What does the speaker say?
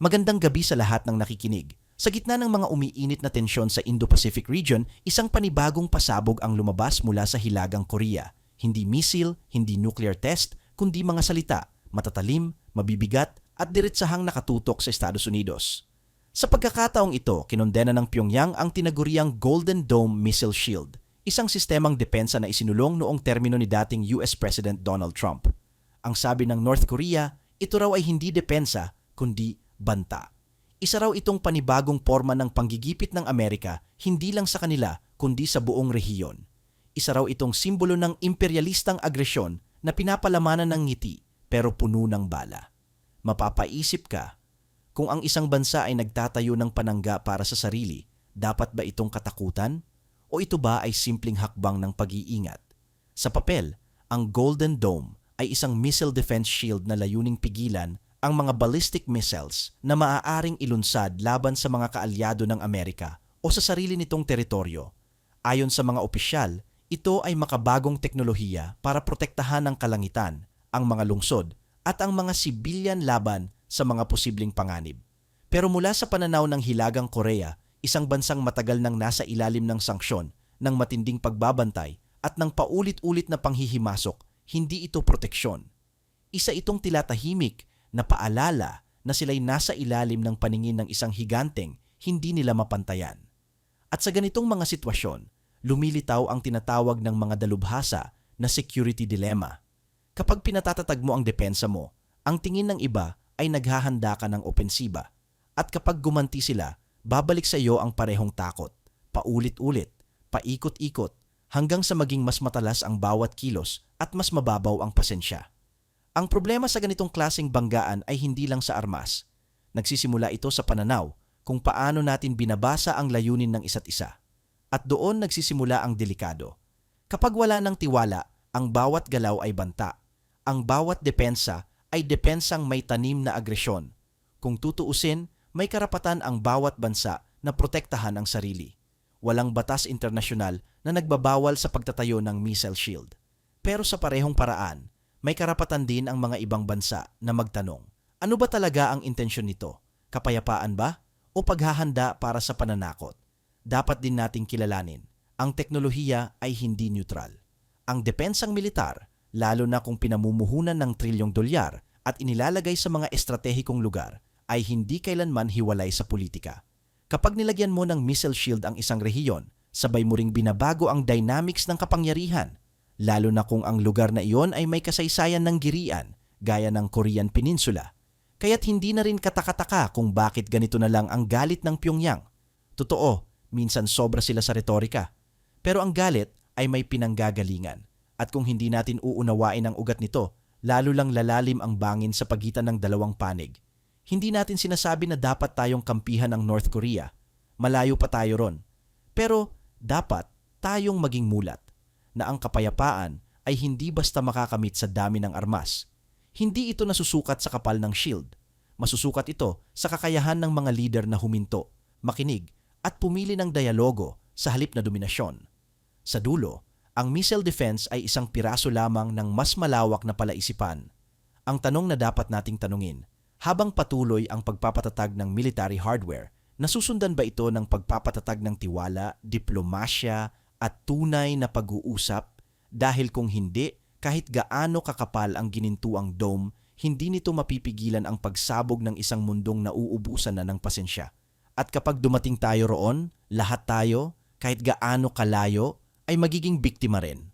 Magandang gabi sa lahat ng nakikinig. Sa gitna ng mga umiinit na tensyon sa Indo-Pacific region, isang panibagong pasabog ang lumabas mula sa Hilagang Korea. Hindi missile, hindi nuclear test, kundi mga salita, matatalim, mabibigat at diretsahang nakatutok sa Estados Unidos. Sa pagkakataong ito, kinondena ng Pyongyang ang tinaguriang Golden Dome Missile Shield, isang sistemang depensa na isinulong noong termino ni dating US President Donald Trump. Ang sabi ng North Korea, ito raw ay hindi depensa, kundi banta. Isa raw itong panibagong forma ng panggigipit ng Amerika hindi lang sa kanila kundi sa buong rehiyon. Isa raw itong simbolo ng imperialistang agresyon na pinapalamanan ng ngiti pero puno ng bala. Mapapaisip ka, kung ang isang bansa ay nagtatayo ng panangga para sa sarili, dapat ba itong katakutan? O ito ba ay simpleng hakbang ng pag-iingat? Sa papel, ang Golden Dome ay isang missile defense shield na layuning pigilan ang mga ballistic missiles na maaaring ilunsad laban sa mga kaalyado ng Amerika o sa sarili nitong teritoryo. Ayon sa mga opisyal, ito ay makabagong teknolohiya para protektahan ang kalangitan, ang mga lungsod, at ang mga sibilyan laban sa mga posibleng panganib. Pero mula sa pananaw ng Hilagang Korea, isang bansang matagal nang nasa ilalim ng sanksyon, ng matinding pagbabantay, at ng paulit-ulit na panghihimasok, hindi ito proteksyon. Isa itong tilatahimik na paalala na sila'y nasa ilalim ng paningin ng isang higanteng hindi nila mapantayan. At sa ganitong mga sitwasyon, lumilitaw ang tinatawag ng mga dalubhasa na security dilemma. Kapag pinatatatag mo ang depensa mo, ang tingin ng iba ay naghahanda ka ng opensiba. At kapag gumanti sila, babalik sa iyo ang parehong takot, paulit-ulit, paikot-ikot, hanggang sa maging mas matalas ang bawat kilos at mas mababaw ang pasensya. Ang problema sa ganitong klasing banggaan ay hindi lang sa armas. Nagsisimula ito sa pananaw kung paano natin binabasa ang layunin ng isa't isa. At doon nagsisimula ang delikado. Kapag wala ng tiwala, ang bawat galaw ay banta. Ang bawat depensa ay depensang may tanim na agresyon. Kung tutuusin, may karapatan ang bawat bansa na protektahan ang sarili. Walang batas internasyonal na nagbabawal sa pagtatayo ng missile shield. Pero sa parehong paraan, may karapatan din ang mga ibang bansa na magtanong, ano ba talaga ang intensyon nito? Kapayapaan ba? O paghahanda para sa pananakot? Dapat din nating kilalanin, ang teknolohiya ay hindi neutral. Ang depensang militar, lalo na kung pinamumuhunan ng trilyong dolyar at inilalagay sa mga estratehikong lugar, ay hindi kailanman hiwalay sa politika. Kapag nilagyan mo ng missile shield ang isang rehiyon, sabay mo ring binabago ang dynamics ng kapangyarihan lalo na kung ang lugar na iyon ay may kasaysayan ng girian gaya ng Korean Peninsula. Kaya't hindi na rin katakataka kung bakit ganito na lang ang galit ng Pyongyang. Totoo, minsan sobra sila sa retorika. Pero ang galit ay may pinanggagalingan. At kung hindi natin uunawain ang ugat nito, lalo lang lalalim ang bangin sa pagitan ng dalawang panig. Hindi natin sinasabi na dapat tayong kampihan ng North Korea. Malayo pa tayo ron. Pero dapat tayong maging mulat na ang kapayapaan ay hindi basta makakamit sa dami ng armas. Hindi ito nasusukat sa kapal ng shield. Masusukat ito sa kakayahan ng mga leader na huminto, makinig, at pumili ng dialogo sa halip na dominasyon. Sa dulo, ang missile defense ay isang piraso lamang ng mas malawak na palaisipan. Ang tanong na dapat nating tanungin, habang patuloy ang pagpapatatag ng military hardware, nasusundan ba ito ng pagpapatatag ng tiwala, diplomasya, at tunay na pag-uusap dahil kung hindi, kahit gaano kakapal ang ginintuang dome, hindi nito mapipigilan ang pagsabog ng isang mundong nauubusan na ng pasensya. At kapag dumating tayo roon, lahat tayo, kahit gaano kalayo, ay magiging biktima rin.